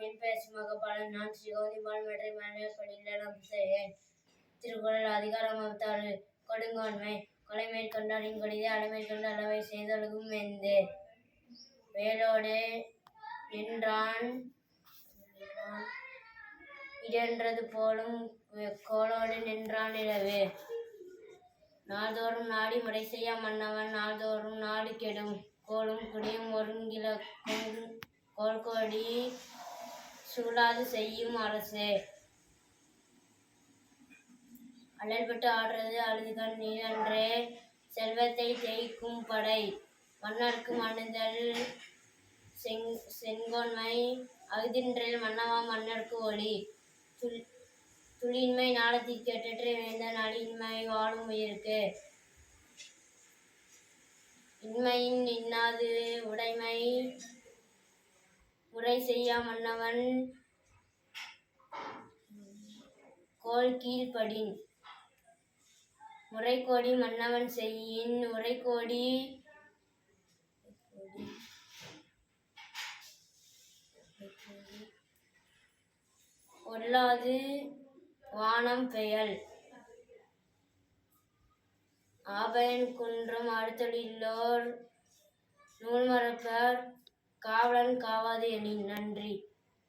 என் பெயர் சிமகபாலன் நான் ஸ்ரீ கோதிபால் மெட்ரை மேல்நிலைப்பள்ளியில் செய்கிறேன் திருக்குறள் அதிகாரம் அறுபத்தாறு கொடுங்கோன்மை. கொலை மேற்கொண்டாரின் கொடிதே அலைமேற்கொண்டு அளவை செய்தொழுகும் வெந்தே வேலோடு நின்றான் இடென்றது போலும் கோலோடு நின்றான் இரவு. நாள்தோறும் நாடி முறை செய்ய மன்னவன் நாள்தோறும் நாடு கெடும். கோலும் குடியும் ஒருங்கிழக்கும் கோல்கோடி சூழாது செய்யும் அரசு. அல்லல்பட்டு ஆடுறது அழுது கண்ணீர் செல்வத்தை ஜெயிக்கும் படை. மன்னர்க்கு அணுதல் செங் செங்கோன்மை. அகுதின்றில் மன்னவா மன்னர்க்கு ஒளி. துள் துளியின்மை நாளத்திற்கு எட்டற்ற வேந்தன் அழியின்மை வாழும் உயிருக்கு. இன்மையின் இன்னாது உடைமை. உரை செய்யா மன்னவன். கோல் கீழ்ப்படின். முறைகோடி மன்னவன் செய்யின். உரைகோடி ஒல்லாது வானம் பெயல். ஆபயன் குன்றம் அடுத்தொழில்லோர் நூல் மறப்பர். காவலன் காவாது எனின் நன்றி.